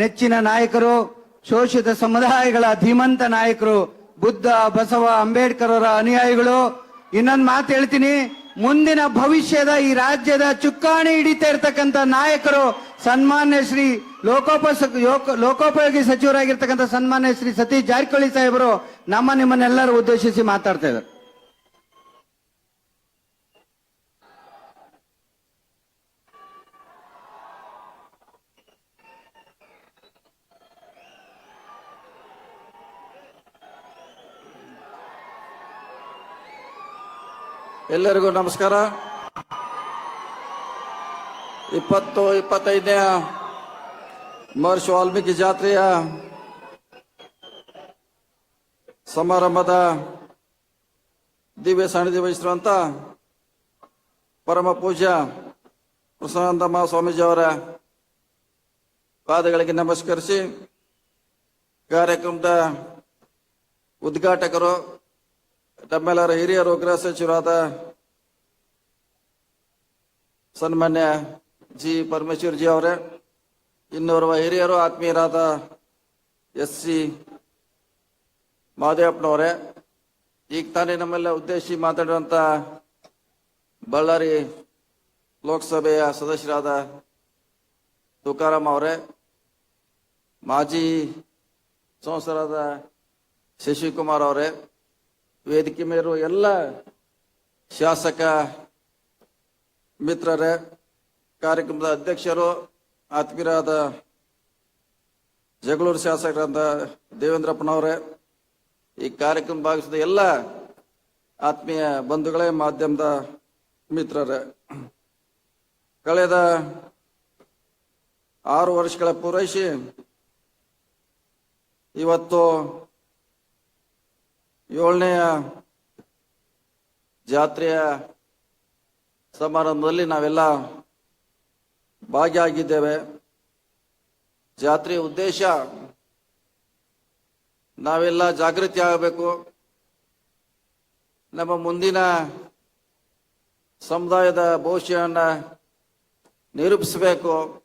ನೆಚ್ಚಿನ ನಾಯಕರು, ಶೋಷಿತ ಸಮುದಾಯಗಳ ಧೀಮಂತ ನಾಯಕರು, ಬುದ್ಧ, ಬಸವ ಅಂಬೇಡ್ಕರ್ ಅವರ ಅನುಯಾಯಿಗಳು. ಇನ್ನೊಂದು ಮಾತು ಹೇಳ್ತೀನಿ, ಮುಂದಿನ ಭವಿಷ್ಯದ ಈ ರಾಜ್ಯದ ಚುಕ್ಕಾಣಿ ಹಿಡಿತಾ ಇರ್ತಕ್ಕಂಥ ನಾಯಕರು ಸನ್ಮಾನ್ಯ ಶ್ರೀ ಲೋಕೋಪ ಲೋಕೋಪಯೋಗಿ ಸಚಿವರಾಗಿರ್ತಕ್ಕಂಥ ಸನ್ಮಾನ್ಯ ಶ್ರೀ ಸತೀಶ್ ಜಾರಕಿಹೊಳಿ ಸಾಹೇಬರು ನಮ್ಮ ನಿಮ್ಮನ್ನೆಲ್ಲರೂ ಉದ್ದೇಶಿಸಿ ಮಾತಾಡ್ತಾ ಇದ್ದಾರೆ. ಎಲ್ಲರಿಗೂ ನಮಸ್ಕಾರ. ಇಪ್ಪತ್ತು, ಇಪ್ಪತ್ತೈದನೇ ಮಹರ್ಷಿ ವಾಲ್ಮೀಕಿ ಜಾತ್ರೆಯ ಸಮಾರಂಭದ ದಿವ್ಯ ಸಾನ್ನಿಧ್ಯ ವಹಿಸಿರುವಂತ ಪರಮ ಪೂಜ್ಯ ಪ್ರಸನ್ನಾನಂದ ಮಹಾಸ್ವಾಮೀಜಿ ಅವರ ಪಾದಗಳಿಗೆ ನಮಸ್ಕರಿಸಿ ಕಾರ್ಯಕ್ರಮದ ಉದ್ಘಾಟಕರು ತಮ್ಮೆಲ್ಲರ ಹಿರಿಯರು ಗೃಹ ಸಚಿವರಾದ ಸನ್ಮಾನ್ಯ ಜಿ ಪರಮೇಶ್ವರ್ ಜಿ ಅವರೇ, ಇನ್ನೋರ್ವ ಹಿರಿಯರು ಆತ್ಮೀಯರಾದ ಎಸ್ ಸಿ ಮಾದೇವಪ್ಪನವರೇ, ಈಗ ತಾನೇ ನಮ್ಮೆಲ್ಲ ಉದ್ದೇಶಿ ಮಾತಾಡುವಂತ ಬಳ್ಳಾರಿ ಲೋಕಸಭೆಯ ಸದಸ್ಯರಾದ ತುಕಾರಾಮ್ ಅವರೇ, ಮಾಜಿ ಸಂಸದರಾದ ಶಶಿಕುಮಾರ್ ಅವರೇ ವೇದಿಕೆ ಮೇಲಿರುವ ಎಲ್ಲ ಶಾಸಕ ಮಿತ್ರರೇ, ಕಾರ್ಯಕ್ರಮದ ಅಧ್ಯಕ್ಷರು, ಆತ್ಮೀಯರಾದ ಜಗಳೂರು ಶಾಸಕರಾದ ದೇವೇಂದ್ರಪ್ಪನವರೇ ಈ ಕಾರ್ಯಕ್ರಮ ಭಾಗಿಸಿದ ಎಲ್ಲ ಆತ್ಮೀಯ ಬಂಧುಗಳೇ, ಮಾಧ್ಯಮದ ಮಿತ್ರರೇ. ಕಳೆದ ಆರು ವರ್ಷಗಳ ಪೂರೈಸಿ ಇವತ್ತು ಏಳನೆಯ ಜಾತ್ರೆಯ ಸಮಾರಂಭದಲ್ಲಿ ನಾವೆಲ್ಲ ಭಾಗಿಯಾಗಿದ್ದೇವೆ. ಜಾತ್ರೆಯ ಉದ್ದೇಶ ನಾವೆಲ್ಲ ಜಾಗೃತಿ ಆಗಬೇಕು. ನಮ್ಮ ಮುಂದಿನ ಸಮುದಾಯದ ಭವಿಷ್ಯವನ್ನು ನಿರೂಪಿಸಬೇಕು.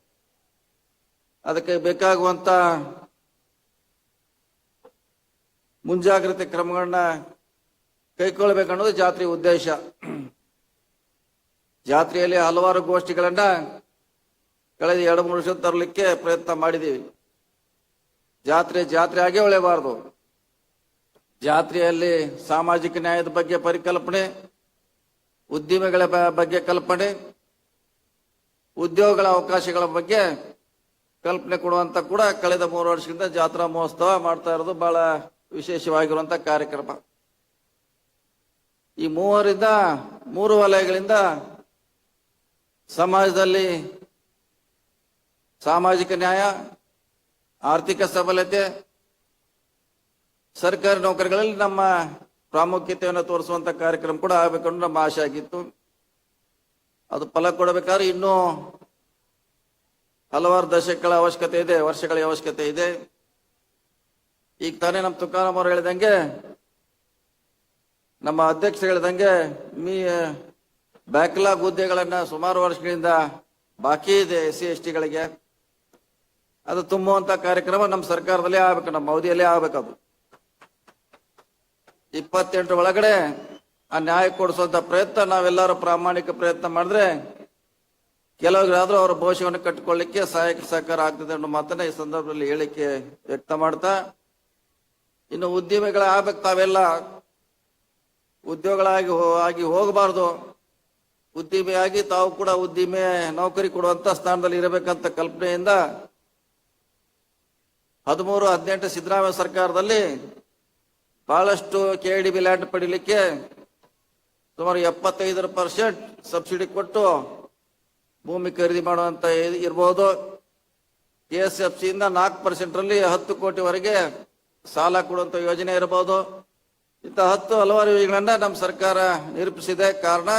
ಅದಕ್ಕೆ ಬೇಕಾಗುವಂತ ಮುಂಜಾಗ್ರತೆ ಕ್ರಮಗಳನ್ನ ಕೈಕೊಳ್ಬೇಕನ್ನೋದು ಜಾತ್ರೆ ಉದ್ದೇಶ. ಜಾತ್ರೆಯಲ್ಲಿ ಹಲವಾರು ಗೋಷ್ಠಿಗಳನ್ನ ಕಳೆದ ಎರಡು, ಮೂರು ವರ್ಷ ತರಲಿಕ್ಕೆ ಪ್ರಯತ್ನ ಮಾಡಿದ್ದೀವಿ. ಜಾತ್ರೆ ಜಾತ್ರೆ ಆಗೇ ಉಳಿಯಬಾರದು ಜಾತ್ರೆಯಲ್ಲಿ ಸಾಮಾಜಿಕ ನ್ಯಾಯದ ಬಗ್ಗೆ ಪರಿಕಲ್ಪನೆ, ಉದ್ದಿಮೆಗಳ ಬಗ್ಗೆ ಕಲ್ಪನೆ, ಉದ್ಯೋಗಗಳ ಅವಕಾಶಗಳ ಬಗ್ಗೆ ಕಲ್ಪನೆ ಕೊಡುವಂತ ಕೂಡ ಕಳೆದ ಮೂರು ವರ್ಷದಿಂದ ಜಾತ್ರಾ ಮಹೋತ್ಸವ ಮಾಡ್ತಾ ಇರೋದು ಬಹಳ ವಿಶೇಷವಾಗಿರುವಂತ ಕಾರ್ಯಕ್ರಮ. ಈ ಮೂವರಿಂದ, ಮೂರು ವಲಯಗಳಿಂದ ಸಮಾಜದಲ್ಲಿ ಸಾಮಾಜಿಕ ನ್ಯಾಯ, ಆರ್ಥಿಕ ಸಬಲತೆ, ಸರ್ಕಾರಿ ನೌಕರಿಗಳಲ್ಲಿ ನಮ್ಮ ಪ್ರಾಮುಖ್ಯತೆಯನ್ನು ತೋರಿಸುವಂತ ಕಾರ್ಯಕ್ರಮ ಕೂಡ ಆಗಬೇಕು ನಮ್ಮ ಆಶೆ ಆಗಿತ್ತು. ಅದು ಫಲ ಕೊಡಬೇಕಾದ್ರೆ ಇನ್ನೂ ಹಲವಾರು ದಶಕಗಳ ಅವಶ್ಯಕತೆ ಇದೆ, ವರ್ಷಗಳ ಅವಶ್ಯಕತೆ ಇದೆ. ಈಗ ತಾನೇ ನಮ್ಮ ತುಕಾರಾಮ್ ಅವರು ಹೇಳಿದಂಗೆ, ನಮ್ಮ ಅಧ್ಯಕ್ಷರು ಹೇಳಿದಂಗೆ, ಮೀ, ಬ್ಯಾಕ್ಲಾಗ್ ಹುದ್ದೆಗಳನ್ನ ಸುಮಾರು ವರ್ಷಗಳಿಂದ ಬಾಕಿ ಇದೆ ಎಸ್ ಸಿ ಎಸ್ ಟಿಗಳಿಗೆ ಅದು ತುಂಬುವಂತ ಕಾರ್ಯಕ್ರಮ ನಮ್ಮ ಸರ್ಕಾರದಲ್ಲೇ ಆಗ್ಬೇಕು, ನಮ್ಮ ಅವಧಿಯಲ್ಲೇ ಅದು. ಇಪ್ಪತ್ತೆಂಟರ ಒಳಗಡೆ ಆ ನ್ಯಾಯ ಕೊಡಿಸುವಂತ ಪ್ರಯತ್ನ ನಾವೆಲ್ಲರೂ ಪ್ರಾಮಾಣಿಕ ಪ್ರಯತ್ನ ಮಾಡಿದ್ರೆ ಕೆಲವರಾದ್ರೂ ಅವರ ಭವಿಷ್ಯವನ್ನು ಕಟ್ಟಿಕೊಳ್ಳಿಕ್ಕೆ ಸಹಾಯಕ ಸಹಕಾರ ಆಗ್ತದೆ ಅನ್ನೋ ಮಾತನ್ನ ಈ ಸಂದರ್ಭದಲ್ಲಿ ಹೇಳಿಕೆ ವ್ಯಕ್ತ ಮಾಡ್ತಾ ಇನ್ನು ಉದ್ಯಮಿಗಳಾಗಬೇಕು ತಾವೆಲ್ಲ. ಉದ್ಯೋಗಗಳಾಗಿ ಆಗಿ ಹೋಗಬಾರ್ದು. ಉದ್ದಿಮೆಯಾಗಿ ತಾವು ಕೂಡ ಉದ್ದಿಮೆ, ನೌಕರಿ ಕೊಡುವಂತ ಸ್ಥಾನದಲ್ಲಿ ಇರಬೇಕಂತ ಕಲ್ಪನೆಯಿಂದ ಹದಿಮೂರು, ಹದಿನೆಂಟು ಸಿದ್ದರಾಮಯ್ಯ ಸರ್ಕಾರದಲ್ಲಿ ಬಹಳಷ್ಟು ಕೆ ಡಿ ಬಿ ಲ್ಯಾಂಡ್ ಪಡಿಲಿಕ್ಕೆ ಸುಮಾರು ಎಪ್ಪತ್ತೈದರ ಪರ್ಸೆಂಟ್ ಸಬ್ಸಿಡಿ ಕೊಟ್ಟು ಭೂಮಿ ಖರೀದಿ ಮಾಡುವಂತ ಇರಬಹುದು ಕೆ ಎಸ್ ಎಫ್ ಸಿಯಿಂದ ನಾಲ್ಕು ಪರ್ಸೆಂಟ್ ರಲ್ಲಿ ಹತ್ತು ಕೋಟಿವರೆಗೆ ಸಾಲ ಕೊಡುವಂತ ಯೋಜನೆ ಇರಬಹುದು. ಇಂಥ ಹತ್ತು ಹಲವಾರು ಯೋಜನೆಗಳನ್ನ ನಮ್ಮ ಸರ್ಕಾರ ನಿರೂಪಿಸಿದೆ. ಕಾರಣ,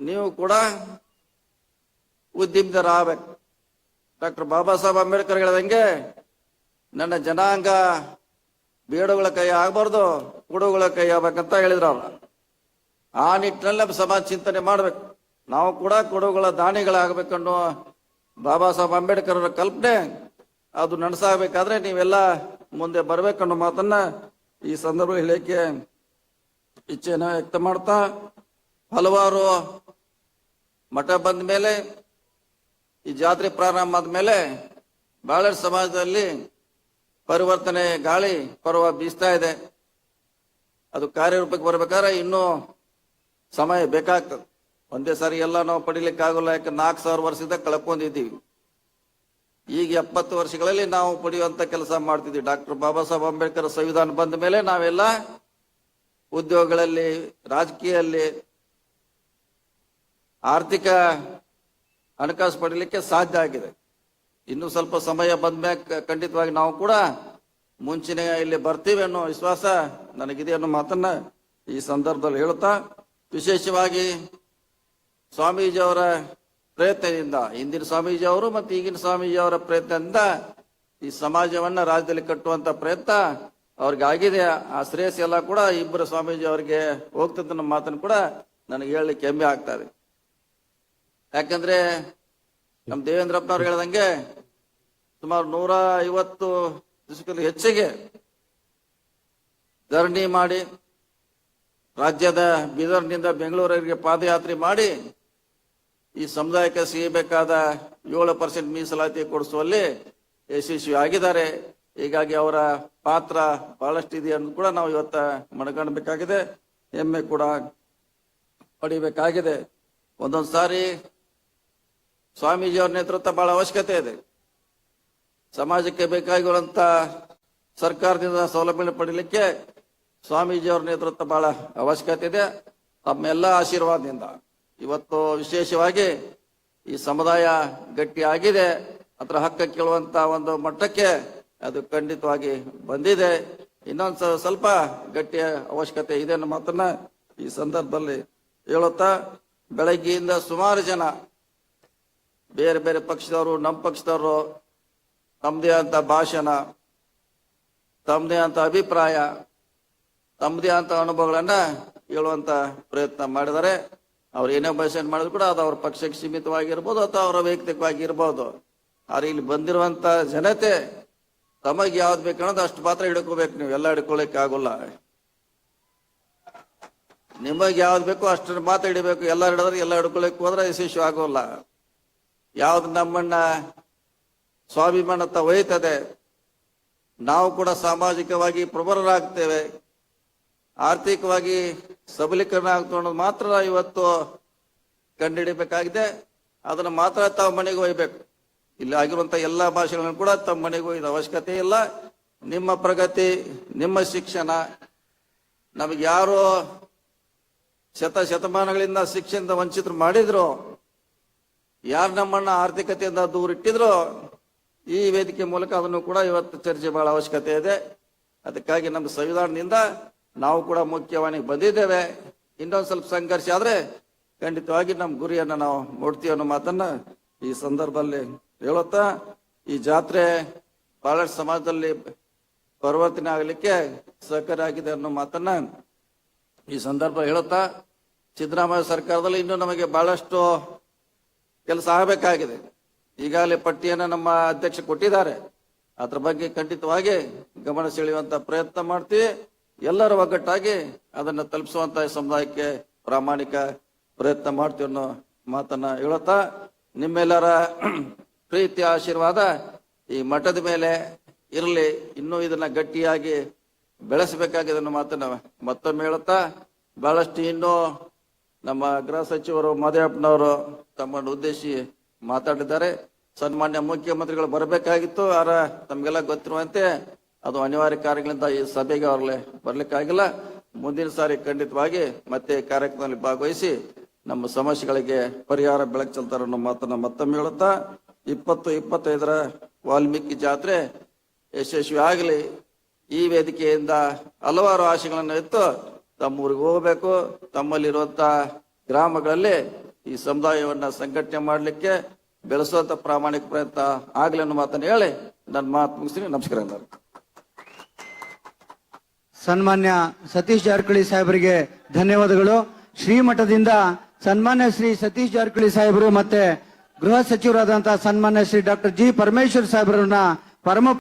ನೀವು ಕೂಡ ಉದ್ಯಮಿತರಾಗಬೇಕು. ಡಾಕ್ಟರ್ ಬಾಬಾ ಸಾಹೇಬ್ ಅಂಬೇಡ್ಕರ್ ಹೇಳ್ದಂಗೆ, ನನ್ನ ಜನಾಂಗ ಬೇಡುಗಳ ಕೈ ಆಗಬಾರ್ದು, ಕುಡುಗಳ ಕೈ ಆಗ್ಬೇಕಂತ ಹೇಳಿದ್ರು ಅವ್ರು. ಆ ನಿಟ್ಟಿನಲ್ಲಿ ನಮ್ಮ ಸಮಾಜ ಚಿಂತನೆ ಮಾಡ್ಬೇಕು. ನಾವು ಕೂಡ ಕೊಡುಗಳ ದಾನಿಗಳಾಗಬೇಕನ್ನೋ ಬಾಬಾ ಸಾಹೇಬ್ ಅಂಬೇಡ್ಕರ್ ಅವರ ಕಲ್ಪನೆ, ಅದು ನಡೆಸಾಗಬೇಕಾದ್ರೆ ನೀವೆಲ್ಲ ಮುಂದೆ ಬರಬೇಕನ್ನೋ ಮಾತನ್ನ ಈ ಸಂದರ್ಭ ಹೇಳಕ್ಕೆ ಇಚ್ಛೆನ ವ್ಯಕ್ತ ಮಾಡ್ತಾ ಹಲವಾರು ಮಠ ಬಂದ ಮೇಲೆ, ಈ ಜಾತ್ರೆ ಪ್ರಾರಂಭ ಆದ್ಮೇಲೆ ಬಹಳಷ್ಟು ಸಮಾಜದಲ್ಲಿ ಪರಿವರ್ತನೆ ಗಾಳಿ ಪರ್ವ ಬೀಸ್ತಾ ಇದೆ. ಅದು ಕಾರ್ಯರೂಪಕ್ಕೆ ಬರ್ಬೇಕಾದ್ರೆ ಇನ್ನೂ ಸಮಯ ಬೇಕಾಗ್ತದೆ. ಒಂದೇ ಸಾರಿ ಎಲ್ಲ ನಾವು ಪಡಿಲಿಕ್ಕೆ ಆಗೋಲ್ಲ ಯಾಕೆ ನಾಲ್ಕು ಸಾವಿರ ವರ್ಷದಿಂದ ಕಳ್ಕೊಂಡಿದ್ದೀವಿ. ಈಗ ಎಪ್ಪತ್ತು ವರ್ಷಗಳಲ್ಲಿ ನಾವು ಪಡೆಯುವಂತ ಕೆಲಸ ಮಾಡ್ತಿದ್ವಿ. ಡಾಕ್ಟರ್ ಬಾಬಾ ಸಾಹೇಬ್ ಅಂಬೇಡ್ಕರ್ ಸಂವಿಧಾನ ಬಂದ ಮೇಲೆ ನಾವೆಲ್ಲ ಉದ್ಯೋಗಗಳಲ್ಲಿ ರಾಜಕೀಯದಲ್ಲಿ ಆರ್ಥಿಕ ಹಣಕಾಸು ಪಡೀಲಿಕ್ಕೆ ಸಾಧ್ಯ ಆಗಿದೆ. ಇನ್ನು ಸ್ವಲ್ಪ ಸಮಯ ಬಂದ ಮೇಲೆ ಖಂಡಿತವಾಗಿ ನಾವು ಕೂಡ ಮುಂಚಿನ ಇಲ್ಲಿ ಬರ್ತೀವಿ ಅನ್ನೋ ವಿಶ್ವಾಸ ನನಗಿದೆ ಅನ್ನೋ ಮಾತನ್ನ ಈ ಸಂದರ್ಭದಲ್ಲಿ ಹೇಳುತ್ತಾ, ವಿಶೇಷವಾಗಿ ಸ್ವಾಮೀಜಿ ಅವರ ಪ್ರಯತ್ನದಿಂದ, ಹಿಂದಿನ ಸ್ವಾಮೀಜಿ ಅವರು ಮತ್ತು ಈಗಿನ ಸ್ವಾಮೀಜಿ ಅವರ ಪ್ರಯತ್ನದಿಂದ ಈ ಸಮಾಜವನ್ನ ರಾಜ್ಯದಲ್ಲಿ ಕಟ್ಟುವಂತ ಪ್ರಯತ್ನ ಅವ್ರಿಗೆ ಆಗಿದೆ ಆ ಶ್ರೇಯಸ್ ಎಲ್ಲ ಕೂಡ ಇಬ್ಬರು ಸ್ವಾಮೀಜಿ ಅವರಿಗೆ ಹೋಗ್ತಿದ್ದ ನಮ್ಮ ಮಾತನ್ನು ಕೂಡ ನನಗೆ ಹೇಳಲಿಕ್ಕೆ ಹೆಮ್ಮೆ ಆಗ್ತಾ ಇದೆ. ಯಾಕಂದ್ರೆ ನಮ್ಮ ದೇವೇಂದ್ರಪ್ಪನವ್ರು ಹೇಳ್ದಂಗೆ ಸುಮಾರು ನೂರ ಐವತ್ತು ದಿವಸಕ್ಕೂ ಹೆಚ್ಚಿಗೆ ಧರಣಿ ಮಾಡಿ, ರಾಜ್ಯದ ಬೀದರ್ನಿಂದ ಬೆಂಗಳೂರಿಗೆ ಪಾದಯಾತ್ರೆ ಮಾಡಿ ಈ ಸಮುದಾಯಕ್ಕೆ ಸಿಗಬೇಕಾದ ಏಳು ಪರ್ಸೆಂಟ್ ಮೀಸಲಾತಿ ಕೊಡಿಸುವಲ್ಲಿ ಯಶಸ್ವಿ ಆಗಿದ್ದಾರೆ. ಹೀಗಾಗಿ ಅವರ ಪಾತ್ರ ಬಹಳಷ್ಟು ಇದೆ ಅನ್ನೋದು ಕೂಡ ನಾವು ಇವತ್ತ ಮನಗಾಣಬೇಕಾಗಿದೆ. ಹೆಮ್ಮೆ ಕೂಡ ಪಡಿಬೇಕಾಗಿದೆ. ಒಂದೊಂದು ಸಾರಿ ಸ್ವಾಮೀಜಿಯವರ ನೇತೃತ್ವ ಬಹಳ ಅವಶ್ಯಕತೆ ಇದೆ. ಸಮಾಜಕ್ಕೆ ಬೇಕಾಗಿರುವಂತ ಸರ್ಕಾರದಿಂದ ಸೌಲಭ್ಯ ಪಡೀಲಿಕ್ಕೆ ಸ್ವಾಮೀಜಿಯವರ ನೇತೃತ್ವ ಬಹಳ ಅವಶ್ಯಕತೆ ಇದೆ. ತಮ್ಮೆಲ್ಲ ಆಶೀರ್ವಾದದಿಂದ. ಇವತ್ತು ವಿಶೇಷವಾಗಿ ಈ ಸಮುದಾಯ ಗಟ್ಟಿಯಾಗಿದೆ. ಅದರ ಹಕ್ಕ ಕೇಳುವಂತ ಒಂದು ಮಟ್ಟಕ್ಕೆ ಅದು ಖಂಡಿತವಾಗಿ ಬಂದಿದೆ. ಇನ್ನೊಂದು ಸ್ವಲ್ಪ ಗಟ್ಟಿಯ ಅವಶ್ಯಕತೆ ಇದೆ ಅನ್ನೋ ಮಾತನ್ನ ಈ ಸಂದರ್ಭದಲ್ಲಿ ಹೇಳುತ್ತಾ, ಬೆಳಗ್ಗೆಯಿಂದ ಸುಮಾರು ಜನ ಬೇರೆ ಬೇರೆ ಪಕ್ಷದವರು, ನಮ್ಮ ಪಕ್ಷದವರು ತಮ್ಮದೇ ಅಂತ ಭಾಷಣ, ತಮ್ಮದೇ ಅಂತ ಅಭಿಪ್ರಾಯ, ತಮ್ಮದೇ ಅಂತ ಅನುಭವಗಳನ್ನ ಹೇಳುವಂತ ಪ್ರಯತ್ನ ಮಾಡಿದ್ದಾರೆ. ಅವ್ರು ಏನೇ ಭಾಷಣ ಮಾಡಿದ್ರು ಕೂಡ ಅದು ಅವ್ರ ಪಕ್ಷಕ್ಕೆ ಸೀಮಿತವಾಗಿರ್ಬೋದು ಅಥವಾ ಅವರ ವೈಯಕ್ತಿಕವಾಗಿರ್ಬೋದು. ಆದ್ರೆ ಇಲ್ಲಿ ಬಂದಿರುವಂತ ಜನತೆ ತಮಗೆ ಯಾವ್ದು ಬೇಕನ್ನೋದು ಅಷ್ಟು ಪಾತ್ರ ಹಿಡ್ಕೋಬೇಕು ನೀವು. ಎಲ್ಲ ಹಿಡ್ಕೊಳಕ್ ಆಗೋಲ್ಲ. ನಿಮಗೆ ಯಾವ್ದು ಬೇಕೋ ಅಷ್ಟು ಮಾತ್ರ ಹಿಡಿಬೇಕು. ಎಲ್ಲ ಹಿಡಿದ್ರೆ ಎಲ್ಲ ಹಿಡ್ಕೊಳಕ್ ಹೋದ್ರೆ ಯಶಸ್ವಿ ಆಗೋಲ್ಲ. ಯಾವ್ದು ನಮ್ಮನ್ನ ಸ್ವಾಭಿಮಾನತ ಒಯ್ತದೆ ನಾವು ಕೂಡ ಸಾಮಾಜಿಕವಾಗಿ ಪ್ರಬಲರಾಗ್ತೇವೆ. ಆರ್ಥಿಕವಾಗಿ ಸಬಲೀಕರಣ ಆಗ್ತು ಅನ್ನೋದು ಮಾತ್ರ ಇವತ್ತು ಕಂಡುಹಿಡಿಬೇಕಾಗಿದೆ ಅದನ್ನ ಮಾತ್ರ ತಾವು ಮನೆಗೆ ಒಯ್ಬೇಕು. ಇಲ್ಲಿ ಆಗಿರುವಂತ ಎಲ್ಲ ಭಾಷೆಗಳನ್ನು ಕೂಡ ತಮ್ಮ ಮನೆಗೆ ಒಯ್ದ ಅವಶ್ಯಕತೆ ಇಲ್ಲ. ನಿಮ್ಮ ಪ್ರಗತಿ, ನಿಮ್ಮ ಶಿಕ್ಷಣ, ನಮಗೆ ಯಾರು ಶತ ಶತಮಾನಗಳಿಂದ ಶಿಕ್ಷಣದಿಂದ ವಂಚಿತರು ಮಾಡಿದ್ರು, ಯಾರು ನಮ್ಮನ್ನ ಆರ್ಥಿಕತೆಯಿಂದ ದೂರ ಇಟ್ಟಿದ್ರು, ಈ ವೇದಿಕೆ ಮೂಲಕ ಅದನ್ನು ಕೂಡ ಇವತ್ತು ಚರ್ಚೆ ಬಹಳ ಅವಶ್ಯಕತೆ ಇದೆ. ಅದಕ್ಕಾಗಿ ನಮ್ಮ ಸಂವಿಧಾನದಿಂದ ನಾವು ಕೂಡ ಮುಖ್ಯವಾಣಿಗೆ ಬಂದಿದ್ದೇವೆ. ಇನ್ನೊಂದು ಸ್ವಲ್ಪ ಸಂಘರ್ಷ ಆದ್ರೆ ಖಂಡಿತವಾಗಿ ನಮ್ಮ ಗುರಿಯನ್ನು ನಾವು ಮುಟ್ತೀವಿ ಅನ್ನೋ ಮಾತನ್ನ ಈ ಸಂದರ್ಭದಲ್ಲಿ ಹೇಳುತ್ತಾ, ಈ ಜಾತ್ರೆ ಬಹಳಷ್ಟು ಸಮಾಜದಲ್ಲಿ ಪರಿವರ್ತನೆ ಆಗಲಿಕ್ಕೆ ಸಹಕಾರಿ ಆಗಿದೆ ಅನ್ನೋ ಮಾತನ್ನ ಈ ಸಂದರ್ಭ ಹೇಳುತ್ತಾ, ಸಿದ್ದರಾಮಯ್ಯ ಸರ್ಕಾರದಲ್ಲಿ ಇನ್ನೂ ನಮಗೆ ಬಹಳಷ್ಟು ಕೆಲಸ ಆಗಬೇಕಾಗಿದೆ. ಈಗಾಗಲೇ ಪಟ್ಟಿಯನ್ನು ನಮ್ಮ ಅಧ್ಯಕ್ಷ ಕೊಟ್ಟಿದ್ದಾರೆ. ಅದ್ರ ಬಗ್ಗೆ ಖಂಡಿತವಾಗಿ ಗಮನ ಸೆಳೆಯುವಂತ ಪ್ರಯತ್ನ ಮಾಡ್ತೀವಿ. ಎಲ್ಲರ ಒಗ್ಗಟ್ಟಾಗಿ ಅದನ್ನು ತಲುಪಿಸುವಂತ ಸಮುದಾಯಕ್ಕೆ ಪ್ರಾಮಾಣಿಕ ಪ್ರಯತ್ನ ಮಾಡ್ತೀವಿ ಅನ್ನೋ ಮಾತನ್ನ ಹೇಳುತ್ತಾ, ನಿಮ್ಮೆಲ್ಲರ ಪ್ರೀತಿ ಆಶೀರ್ವಾದ ಈ ಮಠದ ಮೇಲೆ ಇರಲಿ, ಇನ್ನೂ ಇದನ್ನ ಗಟ್ಟಿಯಾಗಿ ಬೆಳೆಸಬೇಕಾಗಿದೆ ಅನ್ನೋ ಮಾತನ್ನ ಮತ್ತೊಮ್ಮೆ ಹೇಳುತ್ತಾ, ಬಹಳಷ್ಟು ಇನ್ನೂ ನಮ್ಮ ಗೃಹ ಸಚಿವರು ಮಾದೇವಪ್ಪನವರು ತಮ್ಮನ್ನು ಉದ್ದೇಶಿ ಮಾತಾಡಿದ್ದಾರೆ. ಸನ್ಮಾನ್ಯ ಮುಖ್ಯಮಂತ್ರಿಗಳು ಬರಬೇಕಾಗಿತ್ತು, ಆರ ತಮಗೆಲ್ಲ ಗೊತ್ತಿರುವಂತೆ ಅದು ಅನಿವಾರ್ಯ ಕಾರ್ಯಗಳಿಂದ ಈ ಸಭೆಗೆ ಅವ್ರಲ್ಲೇ ಬರ್ಲಿಕ್ಕಾಗಿಲ್ಲ. ಮುಂದಿನ ಸಾರಿ ಖಂಡಿತವಾಗಿ ಮತ್ತೆ ಕಾರ್ಯಕ್ರಮದಲ್ಲಿ ಭಾಗವಹಿಸಿ ನಮ್ಮ ಸಮಸ್ಯೆಗಳಿಗೆ ಪರಿಹಾರ ಬೆಳಕು ಚಲ್ತಾರ ಅನ್ನೋ ಮಾತನ್ನ ಮತ್ತೊಮ್ಮೆ ಹೇಳುತ್ತಾ, ಇಪ್ಪತ್ತು ಇಪ್ಪತ್ತೈದರ ವಾಲ್ಮೀಕಿ ಜಾತ್ರೆ ಯಶಸ್ವಿ ಆಗಲಿ. ಈ ವೇದಿಕೆಯಿಂದ ಹಲವಾರು ಆಶೆಗಳನ್ನು ಇತ್ತು ತಮ್ಮ ಊರಿಗೆ ಹೋಗಬೇಕು. ತಮ್ಮಲ್ಲಿರುವಂತ ಗ್ರಾಮಗಳಲ್ಲಿ ಈ ಸಮುದಾಯವನ್ನ ಸಂಘಟನೆ ಮಾಡಲಿಕ್ಕೆ ಬೆಳೆಸುವಂತ ಪ್ರಾಮಾಣಿಕ ಪ್ರಯತ್ನ ಆಗಲಿ ಅನ್ನೋ ಮಾತನ್ನು ಹೇಳಿ. ನನ್ನ ಮಾತು ಮುಗಿಸ್ತೀನಿ. ನಮಸ್ಕಾರ ಎಲ್ಲರಿಗೂ. ಸನ್ಮಾನ್ಯ ಸತೀಶ್ ಜಾರಕಿಹೊಳಿ ಸಾಹೇಬರಿಗೆ ಧನ್ಯವಾದಗಳು. ಶ್ರೀಮಠದಿಂದ ಸನ್ಮಾನ್ಯ ಶ್ರೀ ಸತೀಶ್ ಜಾರಕಿಹೊಳಿ ಸಾಹೇಬರು ಮತ್ತೆ ಗೃಹ ಸಚಿವರಾದಂತಹ ಸನ್ಮಾನ್ಯ ಶ್ರೀ ಡಾಕ್ಟರ್ ಜಿ ಪರಮೇಶ್ವರ್ ಸಾಹೇಬರನ್ನ ಪರಮ